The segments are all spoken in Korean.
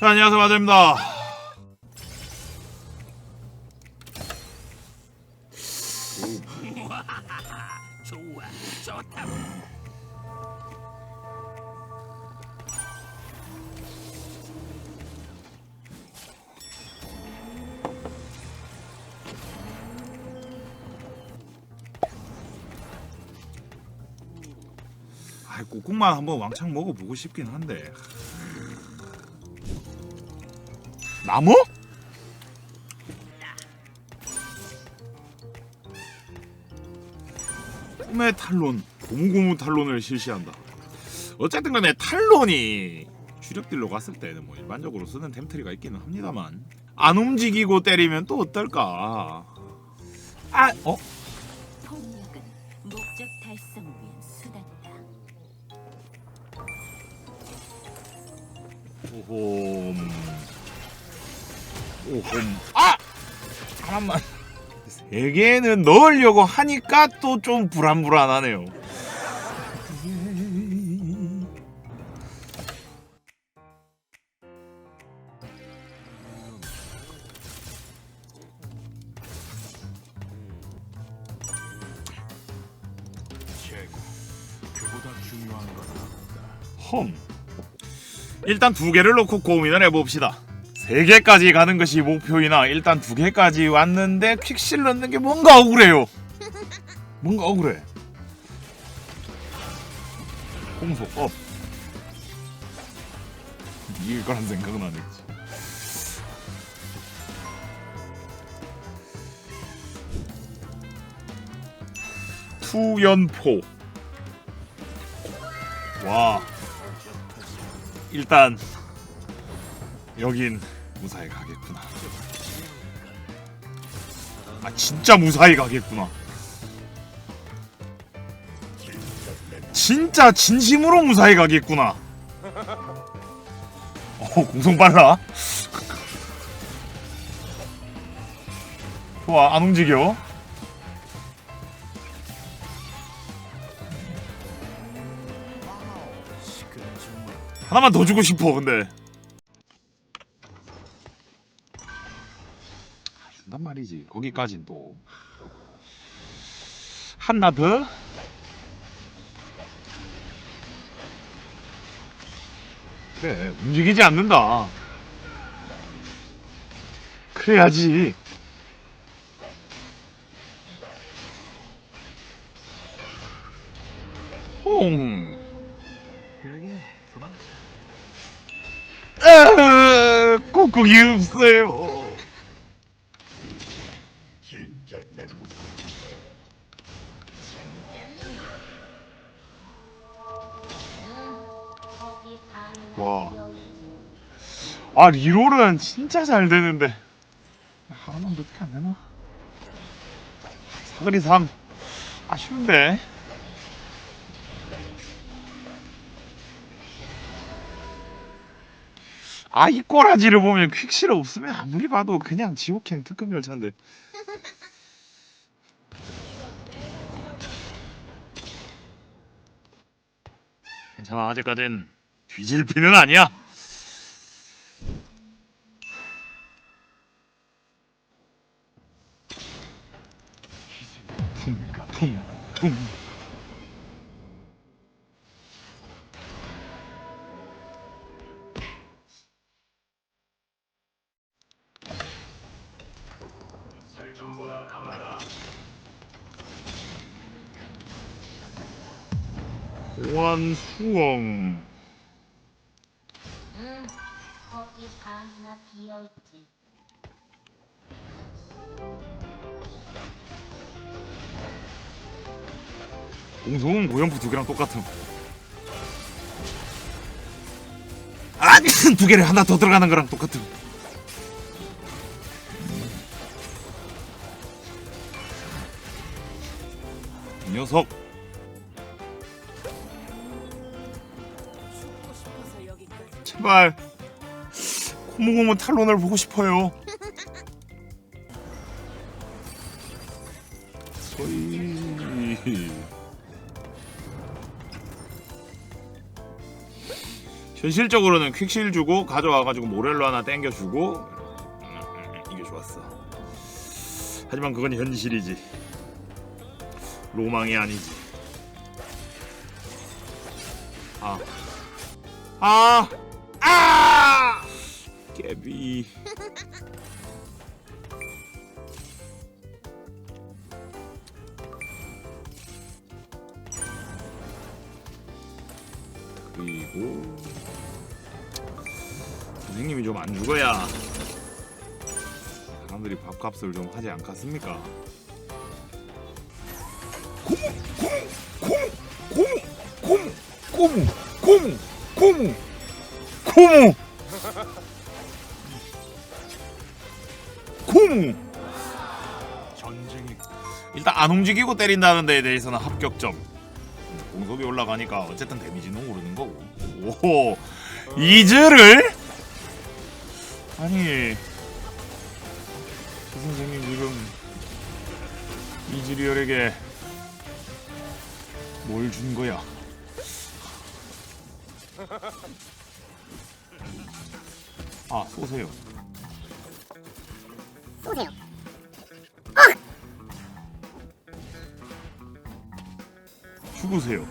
자 안녕하세요 마저입니다 좋아, 좋다. 아 꾹꾹만 한번 왕창 먹어보고 싶긴 한데 나무? 꿈의 탈론 고무고무 탈론을 실시한다 어쨌든 간에 탈론이 주력딜로 갔을 때는 뭐 일반적으로 쓰는 템트리가 있기는 합니다만 안 움직이고 때리면 또 어떨까 아 어? 폭력은 목적 달성 위한 수단이다. 오홈 오홈 아 하나만 세 개는 넣으려고 하니까 또 좀 불안불안하네요. 험 일단 두 개를 놓고 고민을 해봅시다. 세 개까지 가는 것이 목표이나 일단 두 개까지 왔는데 퀵실 넣는 게 뭔가 억울해요. 뭔가 억울해. 공속 업. 이길 거란 생각은 안 했지. 투연포. 와. 일단 여긴 무사히 가겠구나. 아 진짜 무사히 가겠구나. 진짜 진심으로 무사히 가겠구나. 어 공성 빨라. 좋아 안 움직여. 하나만 더 주고 싶어 근데 말이지. 거기까진 또. 하나 더. 그래 움직이지 않는다. 그래야지. 홍. 아, 꾹꾹이 없어요. 아 리롤은 진짜 잘 되는데 하나만 더 어떻게 안 되나? 사거리 3 아쉬운데. 아 이 꼬라지를 보면 퀵실 없으면 아무리 봐도 그냥 지옥행 특급 열차인데 괜찮아 아직까진 뒤질 피는 아니야 원수엉 응, 거기 방이나 비어있지. 공성은 고연부 두 개랑 똑같음. 아니 두 개를 하나 더 들어가는 거랑 똑같음. 제발 고무고무 탈론을 보고 싶어요. 소이 현실적으로는 퀵실 주고 가져와가지고 모렐로 하나 땡겨주고 음, 음, 이게 좋았어. 하지만 그건 현실이지. 로망이 아니지. 아, 아, 아! 깨비. 그리고 선생님이 좀 안 죽어야 사람들이 밥값을 좀 하지 않겠습니까? 고무 고무 고무 고무 고무 고무 전쟁이 일단 안 움직이고 때린다는 데에 대해서는 합격점. 공속이 올라가니까 어쨌든 데미지는 오르는 거고. 오 이즈를? 아니. 그 선생님 지금 이즈리얼에게 뭘 준 거야 아 쏘세요 쏘세요. 죽으세요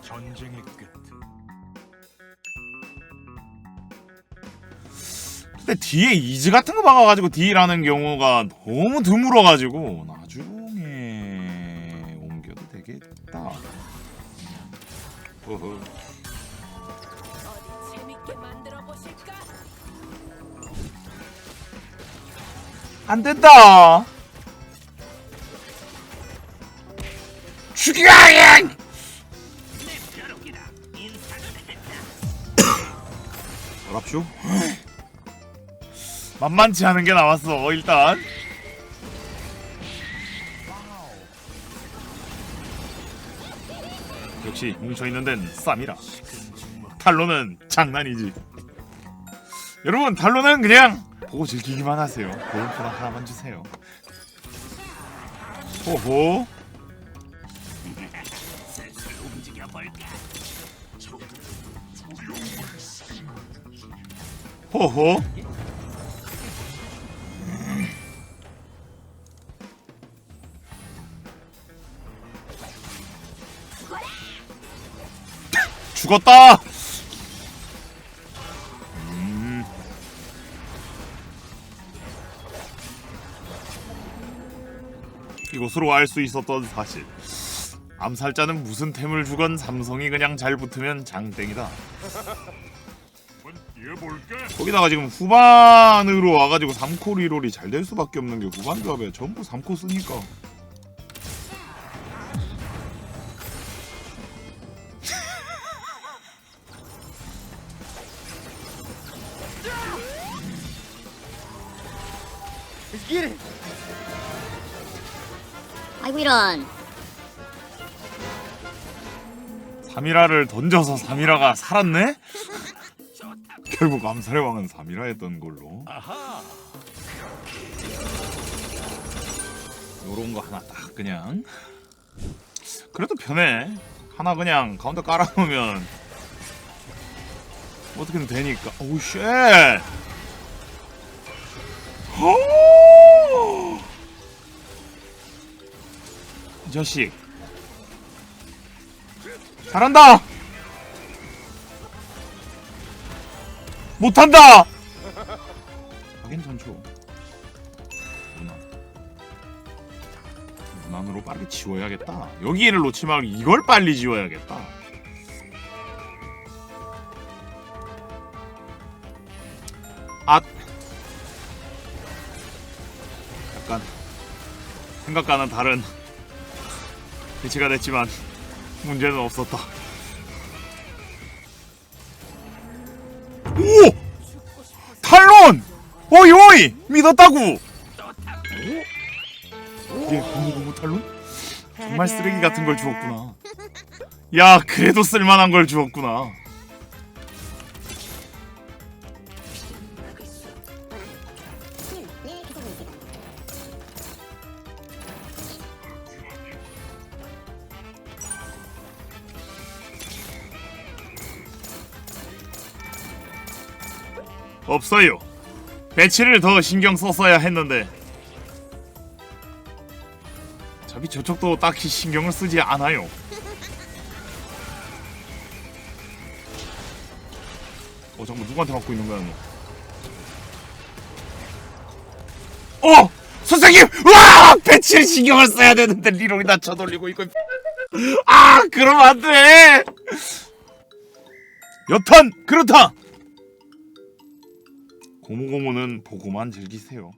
전쟁의 끝 근데 뒤에 이즈 같은 거 박아가지고 딜하는 경우가 너무 드물어가지고 나중에 옮겨도 되겠다. 어허. 안 된다. 죽여야! 어랍쇼? 만만치 않은 게 나왔어 일단 역시 뭉쳐 있는 데는 쌈이라 탈로는 장난이지 여러분 탈로는 그냥 보고 즐기기만 하세요. 고용표나 하나만 주세요. 호호. 호호. 죽었다. 이것으로 알 수 있었던 사실. 암살자는 무슨 템을 주건 삼성이 그냥 잘 붙으면 장땡이다. 거기다가 지금 후반으로 와가지고 3코 리롤이 잘 될 수밖에 없는 게 후반 조합에 전부 3코 쓰니까. 아이고 이런. 3이라를 던져서 3이라가 살았네? 결국 암살의 왕은 3이라였던 걸로 아하 요런 거 하나 딱 그냥 그래도 편해 하나 그냥 가운데 깔아놓으면 어떻게든 되니까 오우 쉣 호! 자식. 잘한다. 못한다. 전초. 무난 무난으로 빠르게 지워야겠다. 여기를 놓지 말고 이걸 빨리 지워야겠다. 아 약간 생각과는 다른 배치가 됐지만 문제는 없었다 오! 탈론! 어이 어이! 믿었다고! 이게 고무고무 탈론? 정말 쓰레기 같은 걸 주었구나 야 그래도 쓸만한 걸 주었구나 없어요. 배치를 더 신경 썼어야 했는데. 어차피 저쪽도 딱히 신경을 쓰지 않아요. 어 잠깐 누구한테 맞고 있는 거야 너? 어 선생님 와 배치를 신경을 써야 되는데 리롱이 다 쳐돌리고 있고 아 그러면 안돼 여튼 그렇다 고무고무는 보고만 즐기세요